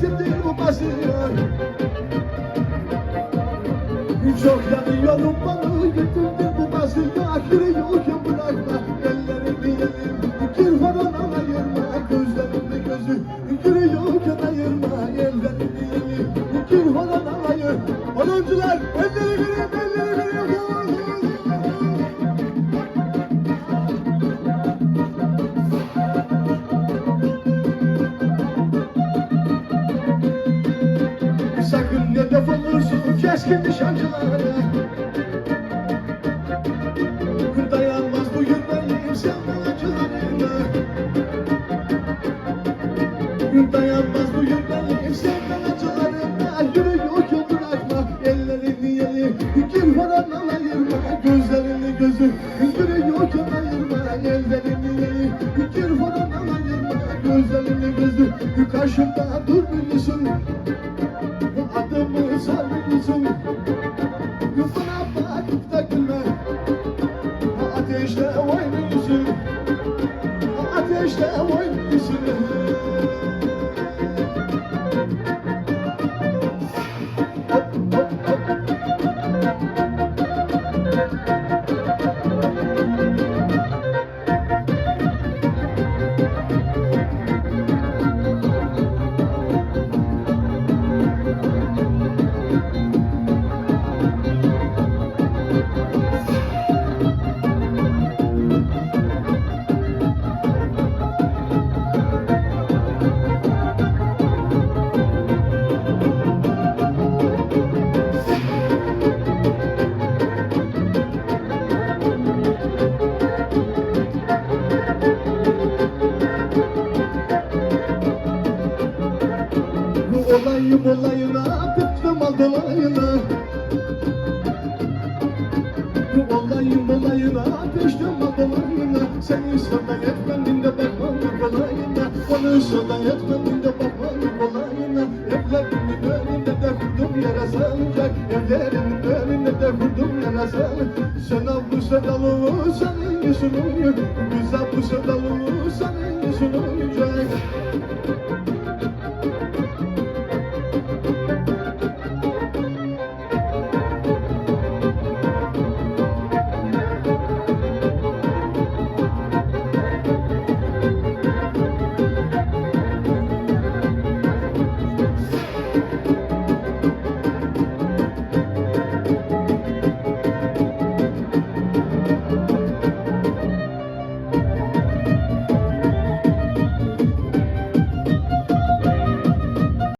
Şimdi bu basıyor Çok yanıyorum bana götürdü bu basıyor Akire yokken bırakma ellerini yerim Gir falan ayırma gözlerini gözü. Gir yokken ayırma ellerini yerim Gir falan ayır Baloncular elleri keskin nişancılara Dayanmaz bu yüreğim sevdalıcılarına Dayanmaz bu yüreğim sevdalıcılarına Yürü yok bırakma ellerini yeri Gir falan ayırma gözlerini gözü Yürü yok ayırma. Ellerini yeri Gir falan ayırma gözlerini gözü Karşımda durmuyorsun Ateşte oynuyorsun Ateşte oynuyorsun Bu Dolayı dolayına tıktım al dolayına Dolayı dolayına düştüm al dolayına Seni sana etmemin de bakmanın kolayına Onu sana etmemin de bakmanın kolayına Evlerimin önünde de kurdum yara sancak Evlerimin önünde de kurdum yara sancak Sen avlu sen alı senin yüzünü Güzel bu sen alı senin yüzünü Müzik